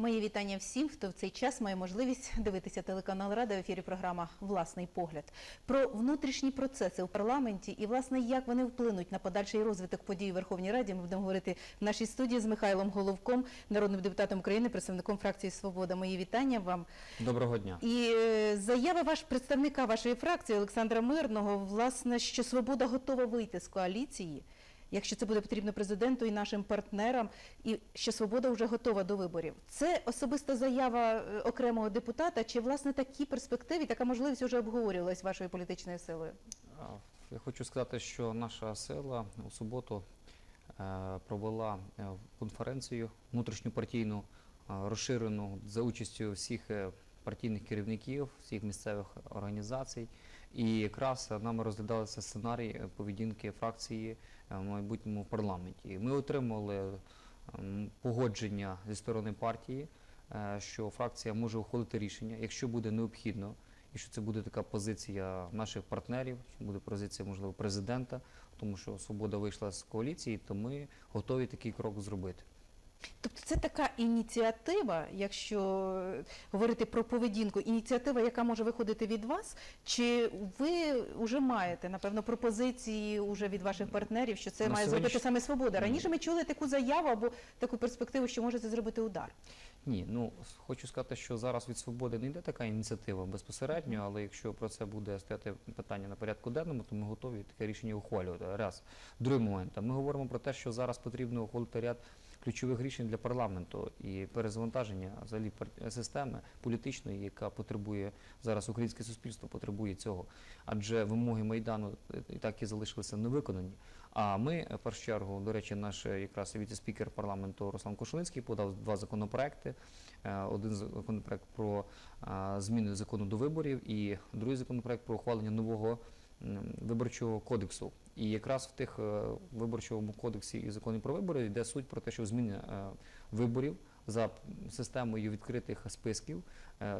Мої вітання всім, хто в цей час має можливість дивитися телеканал Рада в ефірі програма Власний погляд про внутрішні процеси у парламенті і власне як вони вплинуть на подальший розвиток подій у Верховній Раді. Ми будемо говорити в нашій студії з Михайлом Головком, народним депутатом України, представником фракції Свобода. Мої вітання вам. Доброго дня. І е, заява ваш представника вашої фракції Олександра Мирного, власне, що свобода готова вийти з коаліції, якщо це буде потрібно президенту і нашим партнерам, і що свобода вже готова до виборів. Це особиста заява е, окремого депутата, чи власне такі перспективи, така можливість вже обговорювалась вашою політичною силою? Я хочу сказати, що наша сила у суботу е, провела е, конференцію внутрішньопартійну, е, розширену за участю всіх партійних керівників, всіх місцевих організацій. І якраз нами розглядалися сценарій поведінки фракції е, в майбутньому парламенті. Ми отримали погодження зі сторони партії, е, що фракція може ухвалити рішення, якщо буде необхідно, і що це буде така позиція наших партнерів, що буде позиція, можливо, президента, тому що свобода вийшла з коаліції, то ми готові такий крок зробити. Тобто це така ініціатива, якщо говорити про поведінку, ініціатива, яка може виходити від вас, чи ви вже маєте напевно пропозиції уже від ваших партнерів, що це На має сьогодні зробити саме свобода? Раніше ми чули таку заяву або таку перспективу, що може це зробити удар. Ні, ну хочу сказати, що зараз від свободи не йде така ініціатива безпосередньо, але якщо про це буде стояти питання на порядку денному, то ми готові таке рішення ухвалювати. Раз. Другий момент. Ми говоримо про те, що зараз потрібно ухвалити ряд ключових рішень для парламенту і перезавантаження взагалі системи політичної, яка потребує зараз українське суспільство, потребує цього. Адже вимоги майдану е, і так і залишилися невиконані. А ми, е, в першу чергу, до речі, наш е, якраз віце-спікер парламенту Руслан Кошулинський подав два законопроекти. Один законопроект про зміни закону до виборів, і другий законопроект про ухвалення нового виборчого кодексу. І якраз в тих е, виборчому кодексі і законі про вибори йде суть про те, що зміни е, виборів за системою відкритих списків, е,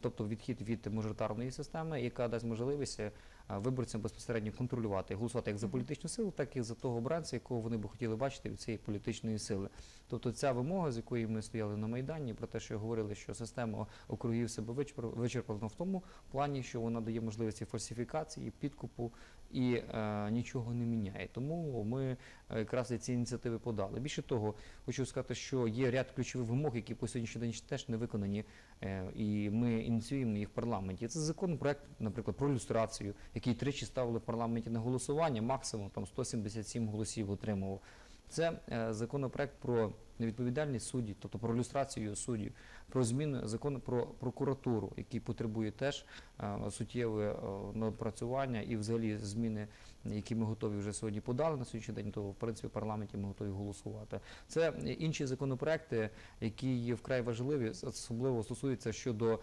тобто відхід від мажоритарної системи, яка дасть можливість виборцям безпосередньо контролювати, голосувати як за політичну силу, так і за того обранця, якого вони би хотіли бачити від цієї політичної сили. Тобто ця вимога, з якої ми стояли на Майдані, про те, що говорили, що система округів себе вичерп- вичерпана в тому плані, що вона дає можливості фальсифікації, підкупу і е, нічого не міняє. Тому ми е, якраз ці ініціативи подали. Більше того, хочу сказати, що є ряд ключових вимог, які по сьогоднішній день теж не виконані, е, і ми ініціюємо їх в парламенті. Це законопроект, наприклад, про люстрацію, який тричі ставили в парламенті на голосування, максимум там 177 голосів отримував. Це е, законопроект про невідповідальність суддів, тобто про люстрацію суддів, про зміну закону про прокуратуру, який потребує теж е, суттєве е, напрацювання і взагалі зміни, які ми готові вже сьогодні подали на сьогоднішній день, то в принципі в парламенті ми готові голосувати. Це інші законопроекти, які є вкрай важливі, особливо стосуються щодо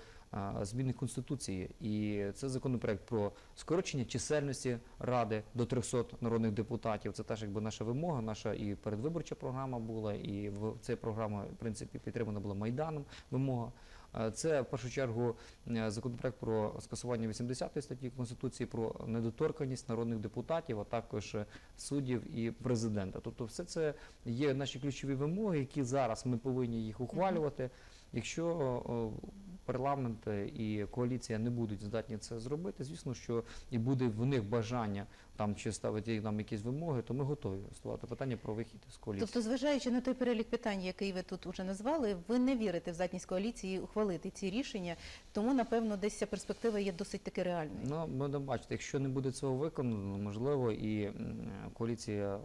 зміни конституції, і це законопроект про скорочення чисельності ради до 300 народних депутатів. Це теж якби наша вимога, наша і передвиборча програма була, і в ця програма в принципі підтримана була майданом. Вимога. Це в першу чергу е, законопроект про скасування 80 статті Конституції про недоторканність народних депутатів, а також е, суддів і президента. Тобто, все це є наші ключові вимоги, які зараз ми повинні їх ухвалювати. Якщо парламент і коаліція не будуть здатні це зробити, звісно, що і буде в них бажання там чи ставити нам якісь вимоги, то ми готові ставити питання про вихід з коаліції. Тобто, зважаючи на той перелік питань, який ви тут уже назвали, ви не вірите в здатність коаліції ухвалити ці рішення, тому напевно десь ця перспектива є досить таки реальною. Ну, будемо бачити, якщо не буде цього виконано, можливо, і коаліція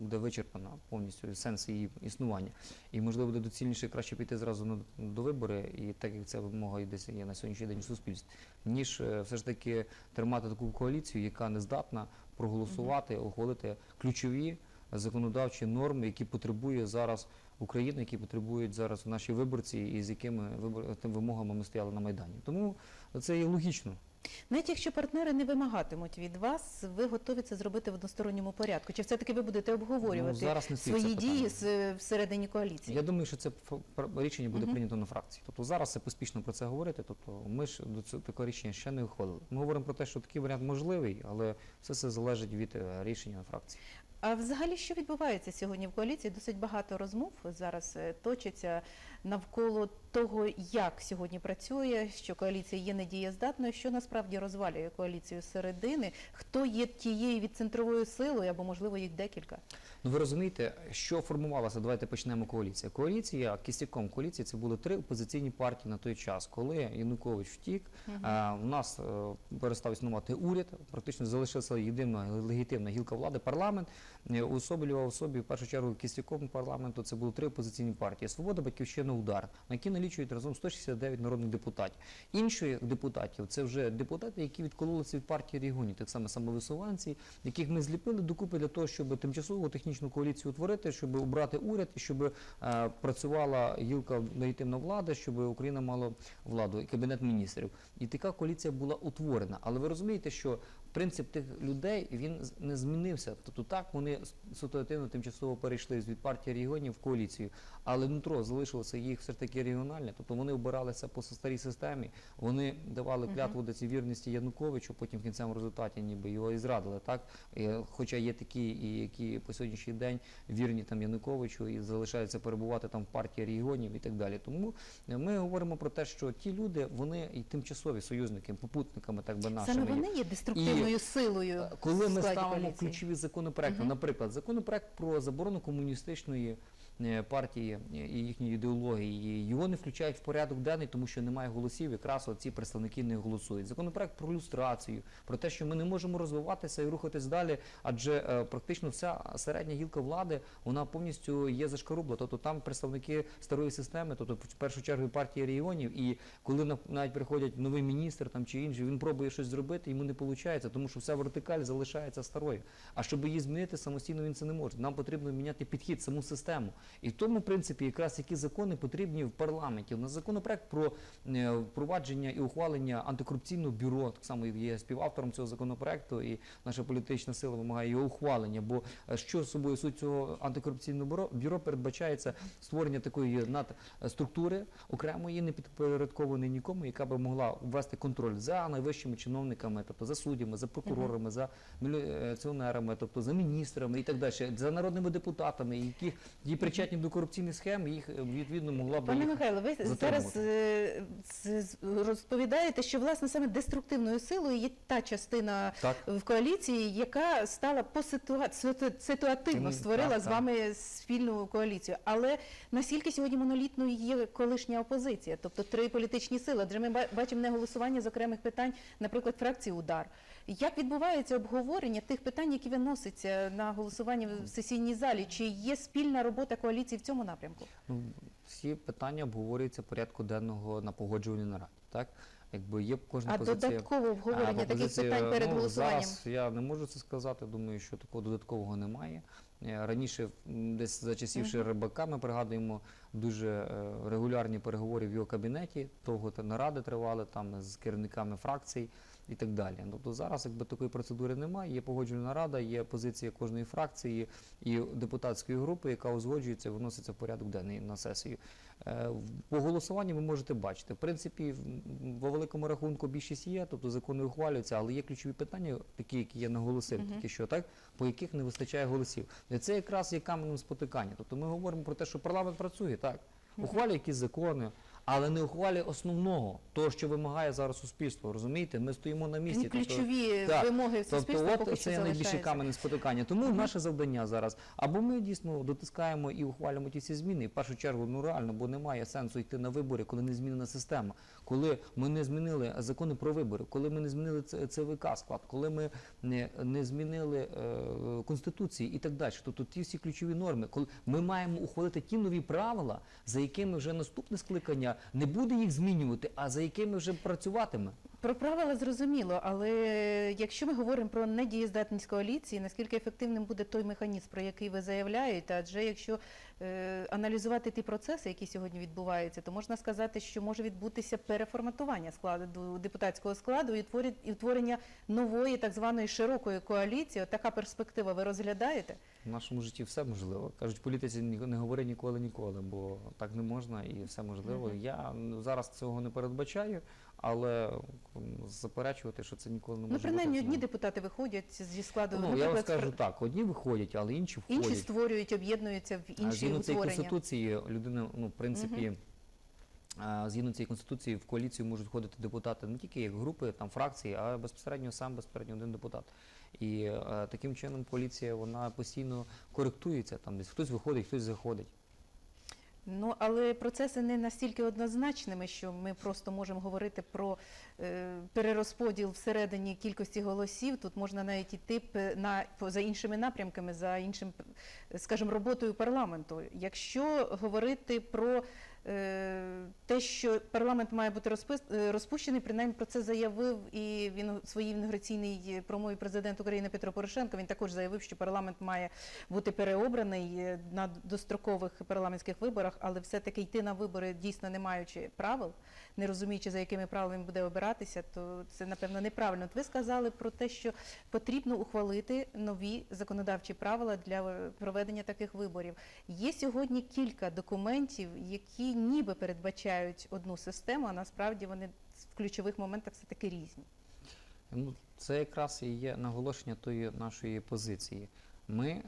буде вичерпана повністю сенс її існування. І можливо буде доцільніше краще піти зразу до вибори, і так як ця і є на сьогоднішній день у суспільстві, ніж е, все ж таки тримати таку коаліцію, яка не здатна проголосувати, ухвалити ключові законодавчі норми, які потребує зараз Україна, які потребують зараз наші виборці, і з якими вимогами ми стояли на майдані. Тому це є логічно. Навіть якщо партнери не вимагатимуть від вас, ви готові це зробити в односторонньому порядку? Чи все-таки ви будете обговорювати Ну, зараз не свої дії з- всередині коаліції? Я думаю, що це рішення буде Мгм. прийнято на фракції. Тобто зараз це поспішно про це говорити. Тобто ми ж до цього такого рішення ще не ухвалили. Ми говоримо про те, що такий варіант можливий, але все це залежить від е, рішення на фракції. А взагалі, що відбувається сьогодні в коаліції? Досить багато розмов зараз е, точиться навколо того, як сьогодні працює, що коаліція є недієздатною, що насправді розвалює коаліцію середини, хто є тією відцентровою силою, або можливо їх декілька. Ну ви розумієте, що формувалося? Давайте почнемо коаліція. Коаліція, кістяком коаліції це були три опозиційні партії на той час, коли Янукович втік. А, у нас е, перестав існувати уряд, практично залишилася єдина легітимна гілка влади, парламент. Е, Уособлював в собі в першу чергу кістяком парламенту. Це були три опозиційні партії: Свобода, Батьківщина, Удар, на які налічують разом 169 народних депутатів. Інших депутатів це вже депутати, які відкололися від партії регіонів, так само самовисуванці, яких ми зліпили докупи для того, щоб тимчасову технічну коаліцію утворити, щоб обрати уряд щоб е, працювала гілка легітимна влади, щоб Україна мала владу і кабінет міністрів. І така коаліція була утворена. Але ви розумієте, що принцип тих людей він не змінився. Тобто так вони ситуативно тимчасово перейшли від партії регіонів в коаліцію, але нутро залишилося їх все ж таки регіональне. Тобто вони обиралися по старій системі, вони давали клятву до цієї вірності Януковичу, потім в кінцевому результаті ніби його і зрадили. Так Е, хоча є такі, які по сьогоднішній день вірні там Януковичу і залишаються перебувати там в партії регіонів і так далі. Тому е, ми говоримо про те, що ті люди вони і тимчасові союзники, попутниками, так би нашими. Саме вони є деструктивною силою. Коли ми ставимо коаліції. ключові законопроекти, Мгм. наприклад, законопроект про заборону комуністичної партії е, і їхньої ідеології, його не включають в порядок денний, тому що немає голосів, якраз ці представники не голосують. Законопроект про люстрацію, про те, що ми не можемо розвиватися і рухатись далі, адже е, практично вся середня гілка влади вона повністю є зашкарубла. Тобто там представники старої системи, тобто в першу чергу партії регіонів, і коли на- навіть приходять новий міністр там чи інший, він пробує щось зробити, йому не виходить, тому що вся вертикаль залишається старою. А щоб її змінити самостійно він це не може. Нам потрібно міняти підхід, саму систему. І в тому, принципі, якраз які закони потрібні в парламенті. У нас законопроект про е, впровадження і ухвалення антикорупційного бюро. Так само є співавтором цього законопроекту, і наша політична сила вимагає його ухвалення. Бо е, що собою суть цього антикорупційного бюро? Бюро передбачається створення такої надструктури окремої, не підпорядкованої нікому, яка би могла ввести контроль за найвищими чиновниками, тобто за суддями, за прокурорами, за міліціонерами, тобто за міністрами і так далі, за народними депутатами, які є причетні до корупційних схем, їх е, відповідно могла б Пане Михайло, ви зараз е, з- з- розповідаєте, що власне саме деструктивною силою є та частина так. в коаліції, яка стала по ситуативно створила так, з так. вами спільну коаліцію. Але наскільки сьогодні монолітною є колишня опозиція, тобто три політичні сили? Адже ми ба- бачимо не голосування з окремих питань, наприклад, фракції удар. Як відбувається обговорення тих питань, які виносяться на голосування в сесійній залі? Чи є спільна робота коаліції в цьому напрямку? Ну, всі питання обговорюються порядку денного на погоджувальній нараді. Так, якби є кожна А позиція. додаткове обговорення А, таких питань перед ну, голосуванням? Зараз я не можу це сказати. Думаю, що такого додаткового немає. Е, Раніше, десь за часів ще Мгм. Рибака, ми пригадуємо дуже е, регулярні переговори в його кабінеті. Та наради тривали там з керівниками фракцій і так далі. Тобто зараз, якби такої процедури немає, є погоджувальна рада, є позиція кожної фракції і депутатської групи, яка узгоджується, виноситься в порядок денний на сесію. Е, По голосуванню ви можете бачити. В принципі, по великому рахунку більшість є, тобто закони ухвалюються, але є ключові питання, такі, які я наголосив, Мгм. тільки що так, по яких не вистачає голосів. І це якраз є каменем спотикання. Тобто ми говоримо про те, що парламент працює, так, ухвалює якісь закони. Але не ухвалює основного, того, що вимагає зараз суспільство. Розумієте, ми стоїмо на місці. тобто- Ключові так, вимоги суспільства Тобто, поки от що це найбільше залишаються. спотикання. Тому Мгм. наше завдання зараз або ми дійсно дотискаємо і ухвалюємо ті всі зміни. І в першу чергу, ну реально, бо немає сенсу йти на вибори, коли не змінена система, коли ми не змінили закони про вибори, коли ми не змінили ЦВК склад, коли ми не, не змінили е, конституції і так далі. Тобто ті всі ключові норми, коли ми маємо ухвалити ті нові правила, за якими вже наступне скликання не буде їх змінювати, а за якими вже працюватиме. Про правила зрозуміло, але якщо ми говоримо про недієздатність коаліції, наскільки ефективним буде той механізм, про який ви заявляєте? Адже якщо е, аналізувати ті процеси, які сьогодні відбуваються, то можна сказати, що може відбутися переформатування складу депутатського складу і і утворення нової так званої широкої коаліції. От така перспектива ви розглядаєте? В нашому житті все можливо. Кажуть, політиці не говори ніколи ніколи, бо так не можна і все можливо. Мгм. Я зараз цього не передбачаю, але заперечувати, що це ніколи не може Ну, принаймні, бути. одні депутати виходять зі складу, ну, я вам наприклад, скажу так, одні виходять, але інші входять. інші створюють, об'єднуються в А інші згідно цієї утворення. конституції людина, ну, в принципі, е, згідно цієї конституції в коаліцію можуть входити депутати не тільки як групи, там фракції, а безпосередньо сам безпосередньо один депутат. І е, таким чином коаліція вона постійно коректується. Там десь хтось виходить, хтось заходить. Ну, але процеси не настільки однозначними, що ми просто можемо говорити про е, перерозподіл всередині кількості голосів. Тут можна навіть іти на за іншими напрямками, за іншим, скажімо, роботою парламенту. Якщо говорити про те, що парламент має бути е, розпущений, принаймні про це заявив і він у своїй інаугураційній промові президент України Петро Порошенко. Він також заявив, що парламент має бути переобраний е, на дострокових парламентських виборах, але все-таки йти на вибори дійсно не маючи правил, не розуміючи, за якими правилами буде обиратися, то це напевно неправильно. От ви сказали про те, що потрібно ухвалити нові законодавчі правила для проведення таких виборів. Є сьогодні кілька документів, які ніби передбачають одну систему, а насправді вони в ключових моментах все таки різні. Ну, це якраз і є наголошення тої нашої позиції. Ми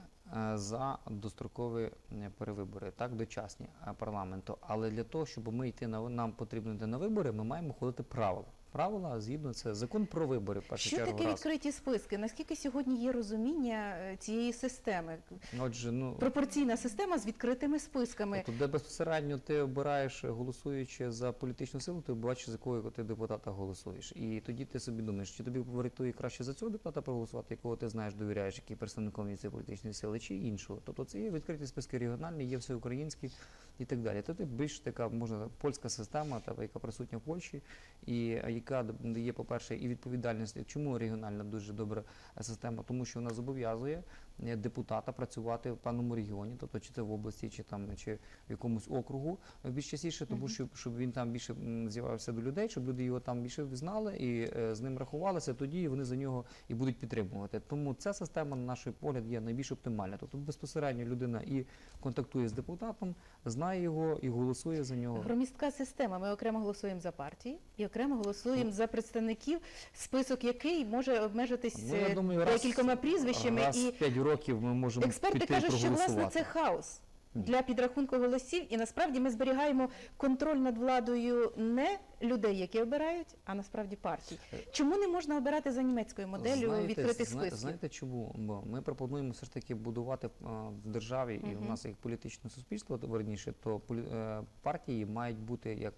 за дострокові е, перевибори, так, дочасні е, парламенту. Але для того, щоб ми йти на нам потрібно йти на вибори, ми маємо ходити правила. Правила згідно це закон про вибори. В першу Що чергу таке раз. відкриті списки? Наскільки сьогодні є розуміння е, цієї системи? Отже, ну Пропорційна система з відкритими списками. Тобто, де безпосередньо ти обираєш, голосуючи за політичну силу, ти бачиш, за якого ти депутата голосуєш. І тоді ти собі думаєш, чи тобі вартує краще за цього депутата проголосувати, якого ти знаєш, довіряєш, який представником є цієї політичної сили, чи іншого. Тобто це є відкриті списки регіональні, є всеукраїнські і так далі. Тобто більш така можна польська система, та яка присутня в Польщі, і е, яка дає, по-перше, і відповідальність. Чому регіональна дуже добра система? Тому що вона зобов'язує депутата працювати в певному регіоні, тобто чи це в області, чи там чи в якомусь округу е, більш частіше, тому що щоб він там більше з'явився до людей, щоб люди його там більше знали і е, з ним рахувалися, тоді вони за нього і будуть підтримувати. Тому ця система, на наш погляд, є найбільш оптимальна. Тобто безпосередньо людина і контактує з депутатом, знає його і голосує за нього. Громістка система. Ми окремо голосуємо за партії і окремо голосуємо за представників, список який може обмежитись Ну, я е, думаю, раз- декількома прізвищами. Раз І в 5 років ми можемо експерти піти кажуть, що власне це хаос. Для підрахунку голосів, і насправді ми зберігаємо контроль над владою не людей, які обирають, а насправді партій. Чому не можна обирати за німецькою моделлю відкритих списків? Знаєте чому? Бо ми пропонуємо все ж таки будувати а, в державі, і в нас як політичне суспільство, верніше, то е, партії мають бути як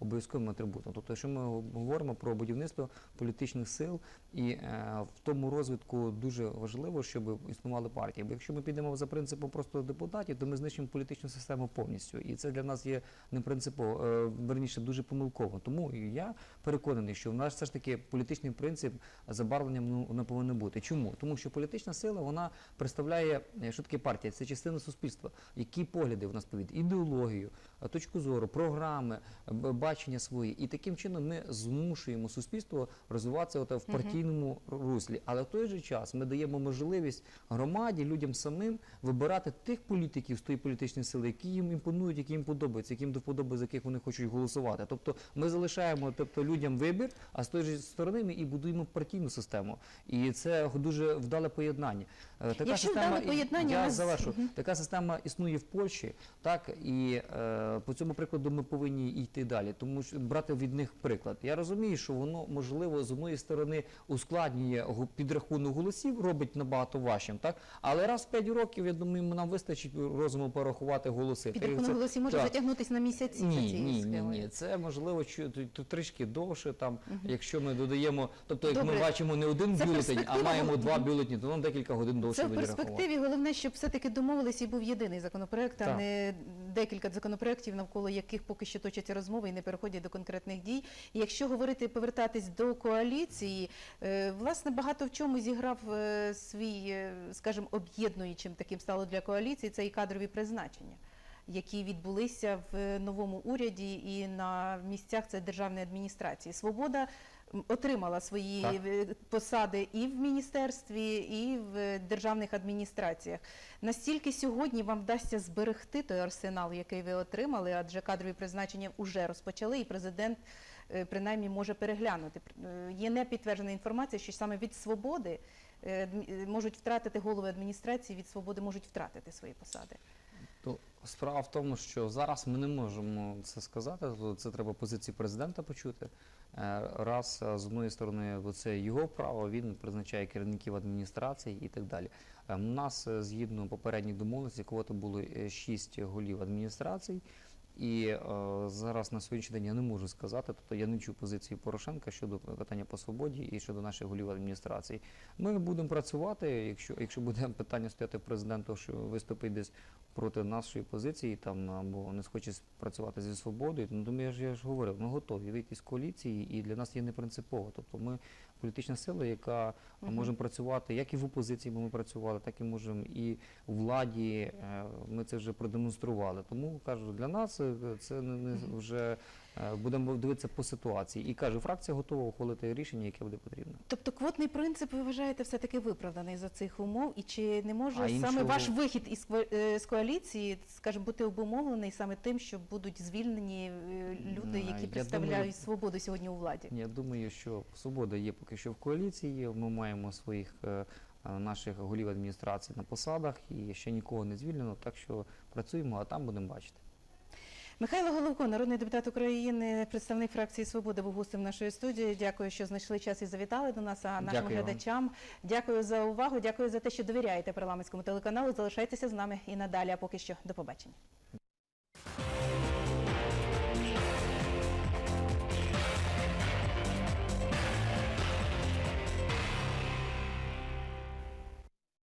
обов'язковим атрибутом. Тобто, якщо ми говоримо про будівництво політичних сил, і е, в тому розвитку дуже важливо, щоб існували партії. Бо якщо ми підемо за принципом просто депутатів, то ми знищимо політичну систему повністю. І це для нас є не принципово, е, верніше дуже помилково. Тому я переконаний, що в нас все ж таки політичний принцип забарвленням ну, не повинен бути. Чому? Тому що політична сила вона представляє е, що таке партія, це частина суспільства. Які погляди в нас повід, ідеологію, точку зору, програми, е, бачення свої. І таким чином ми змушуємо суспільство розвиватися от в Мгм. партійному руслі. Але в той же час ми даємо можливість громаді, людям самим вибирати тих політиків з тої політичної сили, які їм імпонують, які їм подобаються, які їм до вподоби, за яких вони хочуть голосувати. Тобто ми залишаємо тобто, людям вибір, а з тої ж сторони ми і будуємо партійну систему. І це дуже вдале поєднання. Е, Така Якщо вдале поєднання, я завершу. Така система існує в Польщі, так і е, по цьому прикладу ми повинні йти далі, тому що брати від них приклад. Я розумію, що воно можливо з одної сторони ускладнює підрахунок голосів, робить набагато важчим, так але раз в 5 років, я думаю, нам вистачить розуму порахувати голоси. Підрахунок Це- голосів може так. затягнутися на місяці. Ні, цією ні, ні, ні. Це можливо трішки довше, там, якщо ми додаємо, тобто як Добре. ми бачимо не один Це бюлетень, а маємо два бюлетні, то нам декілька годин довше Це в перспективі головне, щоб все-таки домовились і був єдиний законопроект, а Так. не декілька законопроєктів, навколо яких поки що точаться розмови і не переходять до конкретних дій. І якщо говорити повертатись до коаліції, е, власне багато в чому зіграв е, свій, е, скажімо, об'єднуючим таким стало для коаліції це і кадрові призначення. Які відбулися в новому уряді і на місцях це державної адміністрації. Свобода отримала свої Так. е, посади і в міністерстві, і в державних адміністраціях. Настільки сьогодні вам вдасться зберегти той арсенал, який ви отримали, адже кадрові призначення вже розпочали, і президент е, принаймні може переглянути. Е, Є непідтверджена інформація, що саме від свободи е, е, можуть втратити голови адміністрації, від свободи можуть втратити свої посади. То справа в тому, що зараз ми не можемо це сказати. Це треба позиції президента почути. Е, Раз е, з одної сторони, це його право, він призначає керівників адміністрації і так далі. Е, У нас е, згідно попередніх домовленостей, квоти було е, шість голів адміністрацій. І е, зараз на сьогоднішній день я не можу сказати, тобто я не чую позиції Порошенка щодо питання по свободі і щодо наших голів адміністрації. Ми будемо працювати, якщо, якщо буде питання стояти президенту, що виступить десь проти нашої позиції, там або не схоче працювати зі свободою, ну то ми я ж я ж говорив, ми готові вийти з коаліції, і для нас є не принципово. Тобто ми політична сила, яка може можемо працювати як і в опозиції, бо ми працювали, так і можемо і у владі. Е, Ми це вже продемонстрували. Тому кажу, для нас е, це не, вже е, будемо дивитися по ситуації. І кажу, фракція готова ухвалити рішення, яке буде потрібно. Тобто квотний принцип ви вважаєте все-таки виправданий за цих умов, і чи не може А саме іншого- ваш вихід із е, з коаліції, скажімо, бути обумовлений саме тим, що будуть звільнені е, люди, які я представляють думаю- свободу сьогодні у владі? Я думаю, що свобода є поки що в коаліції. Ми маємо своїх е, е, наших голів адміністрації на посадах і ще нікого не звільнено. Так що працюємо, а там будемо бачити. Михайло Головко, народний депутат України, представник фракції Свобода, був гостем нашої студії. Дякую, що знайшли час і завітали до нас. А нашим Дякую глядачам дякую за увагу. Дякую за те, що довіряєте парламентському телеканалу. Залишайтеся з нами і надалі. А поки що до побачення.